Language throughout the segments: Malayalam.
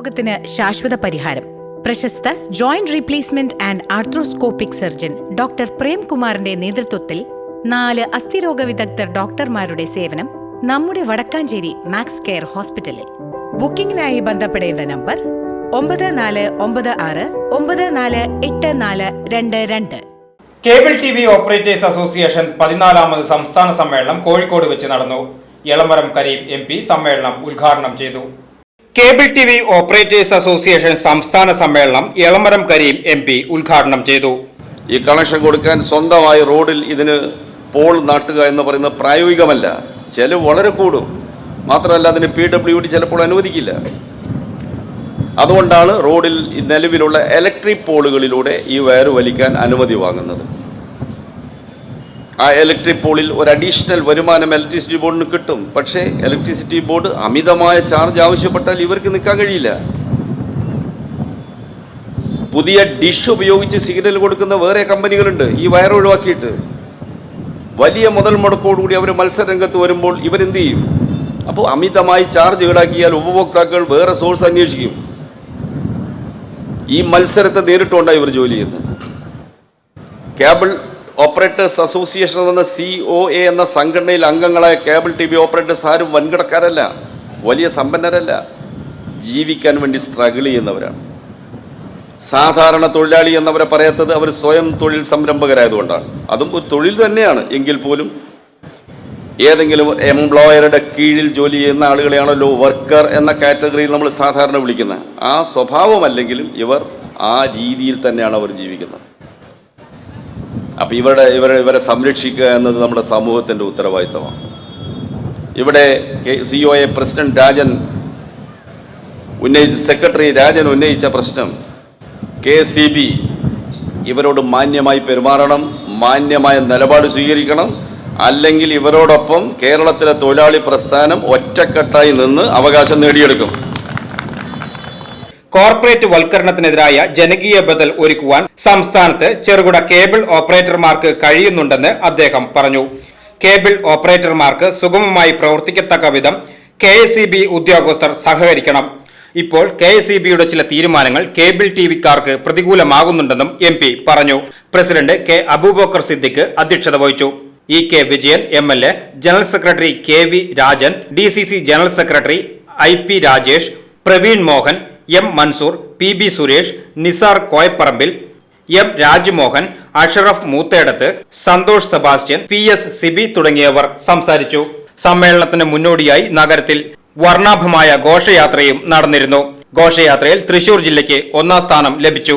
രോഗത്തിന് ശാശ്വത പരിഹാരം. പ്രശസ്ത joint replacement and arthroscopic surgeon doctor പ്രേംകുമാറിന്റെ നേതൃത്വത്തിൽ നാല് അസ്ഥിരോഗ വിദഗ്ധർ ഡോക്ടർമാരുടെ സേവനം നമ്മുടെ വടക്കാഞ്ചേരി മാക്സ് കെയർ ഹോസ്പിറ്റലിൽ. ബുക്കിംഗിനായി ബന്ധപ്പെടേണ്ട നമ്പർ ഒമ്പത് നാല് ഒമ്പത് ആറ് ഒമ്പത് നാല് എട്ട് നാല് രണ്ട് രണ്ട്. Cable T V operators association പതിനാലാമത് സംസ്ഥാന സമ്മേളനം കോഴിക്കോട് വെച്ച് നടന്നു. എളമരം കരീം എം സമ്മേളനം ഉദ്ഘാടനം ചെയ്തു. Cable T V operators association സംസ്ഥാന സമ്മേളനം എളമരം കരീം എം പി ഉദ്ഘാടനം ചെയ്തു. ഈ കണക്ഷൻ കൊടുക്കാൻ സ്വന്തമായി റോഡിൽ ഇതിന് പോൾ നാട്ടുക എന്ന് പറയുന്നത് പ്രായോഗികമല്ല. ചില വളരെ കൂടും. മാത്രമല്ല അതിന് പി ഡബ്ല്യു ഡി ചിലപ്പോൾ അനുവദിക്കില്ല. അതുകൊണ്ടാണ് റോഡിൽ നിലവിലുള്ള ഇലക്ട്രിക് പോളുകളിലൂടെ ഈ വയർ വലിക്കാൻ അനുമതി വാങ്ങുന്നത്. ആ ഇലക്ട്രിക് പോളിൽ ഒരു അഡീഷണൽ വരുമാനം ഇലക്ട്രിസിറ്റി ബോർഡിന് കിട്ടും. പക്ഷേ ഇലക്ട്രിസിറ്റി ബോർഡ് അമിതമായ ചാർജ് ആവശ്യപ്പെട്ടാൽ ഇവർക്ക് നിൽക്കാൻ കഴിയില്ല. പുതിയ ഡിഷ് ഉപയോഗിച്ച് സിഗ്നൽ കൊടുക്കുന്ന വേറെ കമ്പനികളുണ്ട്. ഈ വയർ ഒഴിവാക്കിയിട്ട്. വലിയ മുതൽ മുടക്കോടുകൂടി അവർ മത്സരരംഗത്ത് വരുമ്പോൾ ഇവരെന്ത് ചെയ്യും? അപ്പോൾ അമിതമായി ചാർജ് ഈടാക്കിയാൽ ഉപഭോക്താക്കൾ വേറെ സോഴ്സ് അന്വേഷിക്കും. ഈ മത്സരത്തെ നേരിട്ടുകൊണ്ടാണ് ഇവർ ജോലി ചെയ്യുന്നത്. കേബിൾ ഓപ്പറേറ്റേഴ്സ് അസോസിയേഷൻ എന്ന സി ഒ എ എന്ന സംഘടനയിൽ അംഗങ്ങളായ കേബിൾ ടി വി ഓപ്പറേറ്റേഴ്സ് ആരും വൻകിടക്കാരല്ല വലിയ സമ്പന്നരല്ല. ജീവിക്കാൻ വേണ്ടി സ്ട്രഗിൾ ചെയ്യുന്നവരാണ്. സാധാരണ തൊഴിലാളി എന്നവരെ പറയാത്തത് അവർ സ്വയം തൊഴിൽ സംരംഭകരായതുകൊണ്ടാണ്. അതും ഒരു തൊഴിൽ തന്നെയാണ്. എങ്കിൽ പോലും ഏതെങ്കിലും എംപ്ലോയറുടെ കീഴിൽ ജോലി ചെയ്യുന്ന ആളുകളെയാണല്ലോ വർക്കർ എന്ന കാറ്റഗറിയിൽ നമ്മൾ സാധാരണ വിളിക്കുന്നത്. ആ സ്വഭാവമല്ലെങ്കിലും ഇവർ ആ രീതിയിൽ തന്നെയാണ് അവർ ജീവിക്കുന്നത്. അപ്പം ഇവരുടെ ഇവരെ ഇവരെ സംരക്ഷിക്കുക എന്നത് നമ്മുടെ സമൂഹത്തിന്റെ ഉത്തരവാദിത്തമാണ്. ഇവിടെ C O A president Rajan ഉന്നയിച്ച സെക്രട്ടറി രാജൻ ഉന്നയിച്ച പ്രശ്നം കെ സി ബി ഇവരോട് മാന്യമായി പെരുമാറണം മാന്യമായ നിലപാട് സ്വീകരിക്കണം അല്ലെങ്കിൽ ഇവരോടൊപ്പം കേരളത്തിലെ തൊഴിലാളി പ്രസ്ഥാനം ഒറ്റക്കെട്ടായി നിന്ന് അവകാശം നേടിയെടുക്കും. കോർപ്പറേറ്റ് വൽക്കരണത്തിനെതിരായ ജനകീയ ബദൽ ഒരുക്കുവാൻ സംസ്ഥാനത്ത് ചെറുകിട കേബിൾ ഓപ്പറേറ്റർമാർക്ക് കഴിയുന്നുണ്ടെന്ന് അദ്ദേഹം പറഞ്ഞു. കേബിൾ ഓപ്പറേറ്റർമാർക്ക് സുഗമമായി പ്രവർത്തിക്കത്തക്ക വിധം കെ എസ് ഇ ഉദ്യോഗസ്ഥർ സഹകരിക്കണം. ഇപ്പോൾ കെ എസ് ഇ ബിയുടെ ചില തീരുമാനങ്ങൾ കേബിൾ ടി വിക്കാർക്ക് പ്രതികൂലമാകുന്നുണ്ടെന്നും എം പി പറഞ്ഞു. പ്രസിഡന്റ് കെ അബൂബക്കർ സിദ്ദിഖ് അധ്യക്ഷത വഹിച്ചു. E K Vijayan M L A general secretary K V Rajan D C C general secretary I P Rajesh Praveen Mohan M Mansoor P B Suresh Nisar Koyapparambil M Rajmohan Ashraf Moothedath Santhosh Sebastian P S Sibi തുടങ്ങിയവർ സംസാരിച്ചു. സമ്മേളനത്തിന് മുന്നോടിയായി നഗരത്തിൽ വർണാഭമായ ഘോഷയാത്രയും നടന്നിരുന്നു. ഘോഷയാത്രയിൽ തൃശൂർ ജില്ലയ്ക്ക് ഒന്നാം സ്ഥാനം ലഭിച്ചു.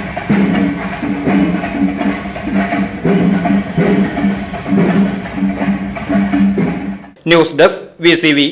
News desk V